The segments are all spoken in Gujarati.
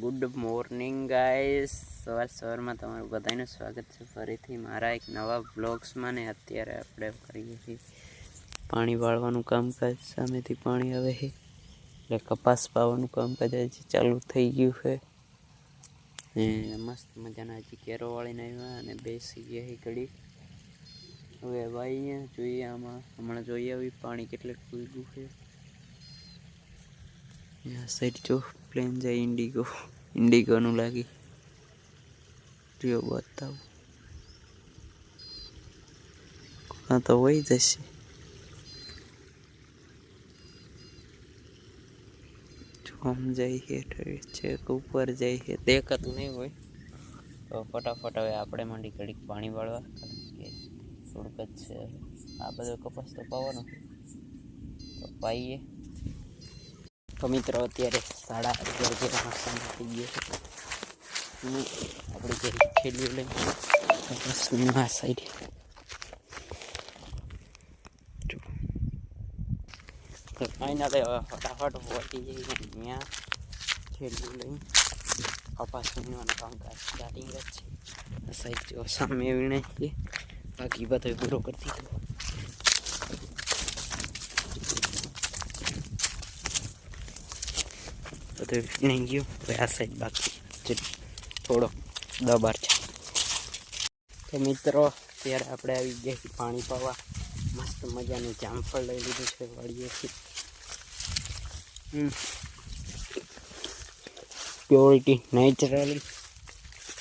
Good morning, guys. સવાર સવારમાં તમારું બધાનું સ્વાગત છે. ફરીથી મારા એક નવા બ્લોગ્સમાં ને અત્યારે આપણે કરીએ છીએ પાણી વાળવાનું કામકાજ, સામેથી પાણી આવે છે. એટલે કપાસ પાવાનું કામકાજ હજી ચાલુ થઈ ગયું છે. ને મસ્ત મજાના હજી કેરો વાળીને આવ્યા અને બેસી ગયા છે ઘડી હવે ભાઈ જોઈએ આમાં. હમણાં જોઈએ આવી, પાણી કેટલે ખુલ્યું છે. સાઈડ જો. પ્લેન જાય ઇન્ડિગો. ઇન્ડિગોનું લાગી. જો બતાવું. આ તો વહી જશે. આમ જાય છે છેક ઉપર જાય છે દેખાતું નહીં હોય. તો ફટાફટ હવે આપણે માંડી ઘડીક પાણી વાળવા કે થોડુંક જ છે. આ બધો કપાસ તો પાવાનો. તો પાઈએ. તો મિત્રો, અત્યારે સાડા અગિયાર જેવા સમય થઈ ગયો છે. આપણે જે થેલીઓ લઈ આ સાઈડ ફાઇનલ ફટાફટ પહોંચી જઈ ત્યાં ખેડ્યું લઈ કપાસ વીણવાનું કામકાજ સ્ટાર્ટિંગ જ છે. સાઈડ જો સામે વીણે બાકી બધું પૂરો કરી બધું વીણી ગયું. હવે આ સાઈડ બાકી થોડો દબાર છે. તો મિત્રો ત્યારે આપણે આવી ગયા છીએ પાણી પાવા. મસ્ત મજાનું જામફળ લઈ લીધું છે વાળીએથી પ્યોરિટી નેચરલી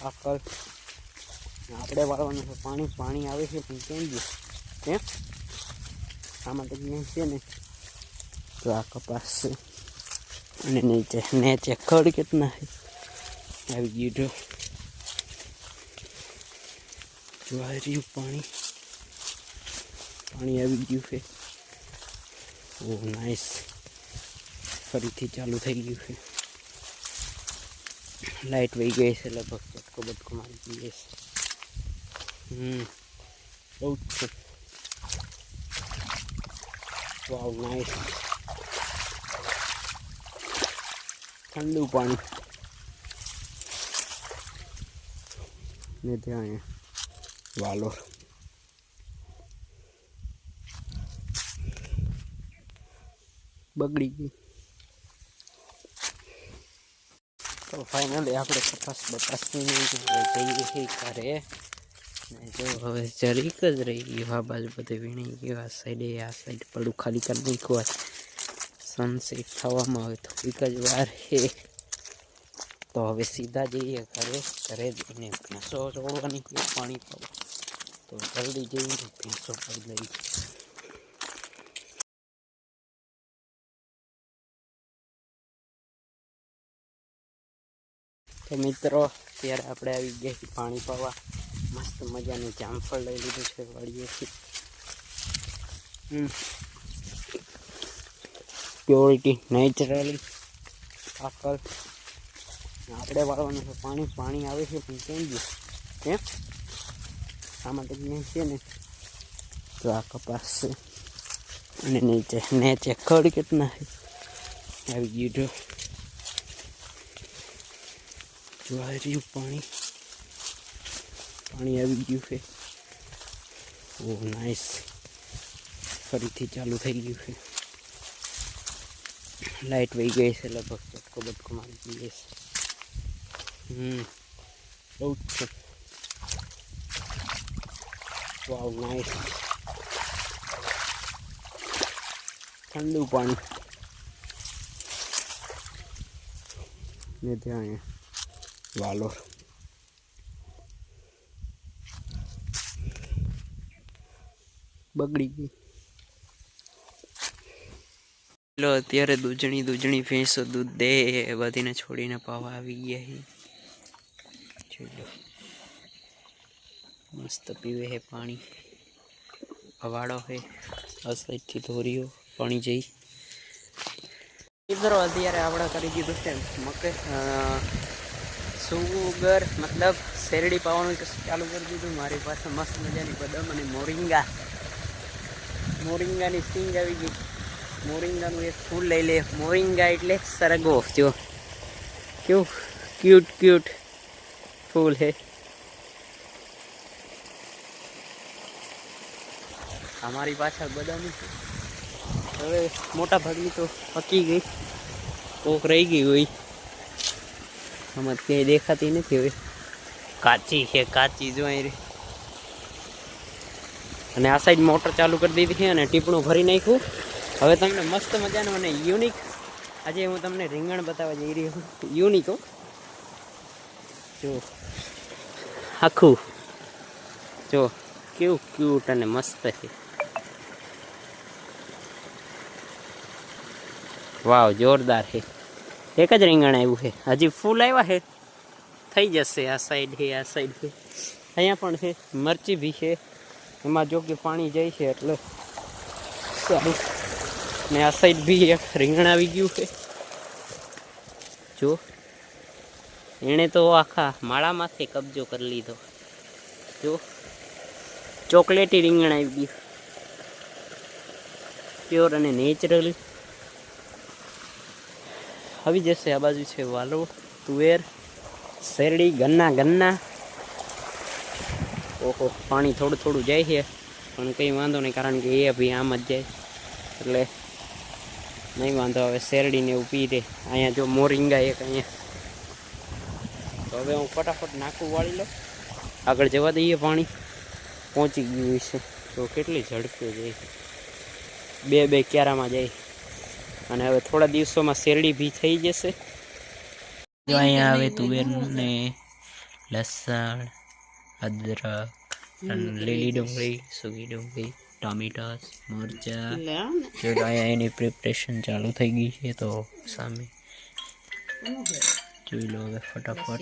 આકલ આપણે વાળવાનું છે. પાણી પાણી આવે છે, પણ કેમ ગયું કેમ આમાં તો છે ને? તો આ કપાસ છે. અને નીચે નીચે ખડ કેટલા આવી ગયું જો. રહ્યું પાણી. પાણી આવી ગયું છે. ઓ નાઇસ ફરીથી ચાલુ થઈ ગયું છે. લાઈટ વહી ગઈ છે લગભગ, ચટકો બટકો મારી ગઈ છે. હમ. બહુ જ છે. વાવ નાઈસ ઠંડુ પાણી. ને ત્યાં વાલોર. બગડી ગઈ. તો ફાઇનલી આપણે કપાસ બપાસ જઈએ છીએ ઘરે. જો હવે જરીક જ રહી ગયું. આ બાજુ બધે વીણી ગયું. આ સાઈડે આ સાઈડ પડું. ખાલી કરી મૂકવા સનસેટ થવામાં હવે થોડીક જ વાર છે. તો હવે સીધા જઈએ ઘરે ઘરે જઈને ભેંસો ચોળવાની કે પાણી પાવા તો જલ્દી જઈને ભેંસો પડી લઈ તો મિત્રો ત્યારે આપણે આવી ગયા છીએ પાણી પાવા. મસ્ત મજાનું જામફળ લઈ લીધું છે વાળીએથી હમ. પ્યોરિટી નેચરલી આકલ આપણે વાળવાનું છે પાણી. પાણી આવે છે, પણ કેમ ગયું કેમ? આમાં તો ક્યાંય છે ને, તો આ કપાસ છે. અને નીચે નીચે ખડ કેટલા આવી ગયું જો. જોવા રહ્યું પાણી. પાણી આવી ગયું છે. ઓ નાઈસ ફરીથી ચાલુ થઈ ગયું છે. લાઈટ વહી ગઈ છે લગભગ ચટકો બટકો મારી ગઈ છે હમ બહુ જ છે વાવ નાઈસ ઠંડુ પાણી ને ત્યાં અહીંયા વાલોર બગડી ગઈ લો, અત્યારે દૂધણી દૂધણી ભેંસો દૂધ દે, બધીને છોડીને પાવા આવી ગયા છે મસ્ત પીવે હે પાણી. છે આ સાઈડથી ધોરીઓ, પાણી જઈ. મિત્રો, અત્યારે આપણે કરી દીધું છે મકે સુગર, મતલબ શેરડી પાવાનું ચાલુ કરી દીધું. મારી પાસે મસ્ત મજાની બદામ અને મોરિંગા. મોરિંગાની સિંગ આવી ગઈ. મોરિંગાનું એક ફૂલ લઈ લે. મોરિંગા એટલે સરગો જો. કેવું ક્યુટ ક્યુટ ફૂલ હે અમારી પાછળ બદામી હવે મોટા ભાગની તો પકી ગઈ. કોક રહી ગઈ હોય. આમાં ક્યાંય દેખાતી નથી હવે. કાચી છે, કાચી જો અહીં અને આ સાઈડ મોટર ચાલુ કરી દીધી છે અને ટીપણું ભરી નાખ્યું. હવે તમને મસ્ત મજાનું અને યુનિક આજે હું તમને રીંગણ બતાવવા જઈ રહ્યો છું. યુનિક હો. જો. આખું. જો, કેવું ક્યુટ અને મસ્ત છે. વાવ, જોરદાર છે. એક જ રીંગણ આવ્યું છે. હજી ફૂલ આવ્યા છે. થઈ જશે આ સાઈડ છે, આ સાઈડ છે. અહીંયા પણ છે. મરચી બી છે. એમાં જો કે પાણી જાય છે એટલે. સારું ને આ સાઈડ બી એક રીંગણ આવી ગયું છે. જો, એણે તો આખા માળામાંથી કબજો કરી લીધો. જો, ચોકલેટી રીંગણ આવી ગયું. પ્યોર અને નેચરલ આવી જશે આ બાજુ છે વાલો, તુવેર, શેરડી, ગન્ના ગન્ના. ઓહો, પાણી થોડું થોડું જાય છે, પણ કંઈ વાંધો નહીં, કારણ કે એ અભી આમ જ જાય. એટલે નહીં વાંધો, હવે શેરડીને એવું પી દે અહીંયા જો મોરિંગા એક અહીંયા. તો હવે હું ફટાફટ નાખું વાળી લઉં. આગળ જવા દઈએ પાણી. પહોંચી ગયું છે તો કેટલી ઝડપે જાય. બે બે ક્યારામાં જાય. અને હવે થોડા દિવસોમાં શેરડી બી થઈ જશે. અહીંયા આવે તુવેર ને લસણ, અદરક લીલી ડુંગળી સૂકી ડુંગળી. ટામેટાસ મરચા. જો એની પ્રિપરેશન ચાલુ થઈ ગઈ છે તો સામે. જોઈ લો હવે ફટાફટ.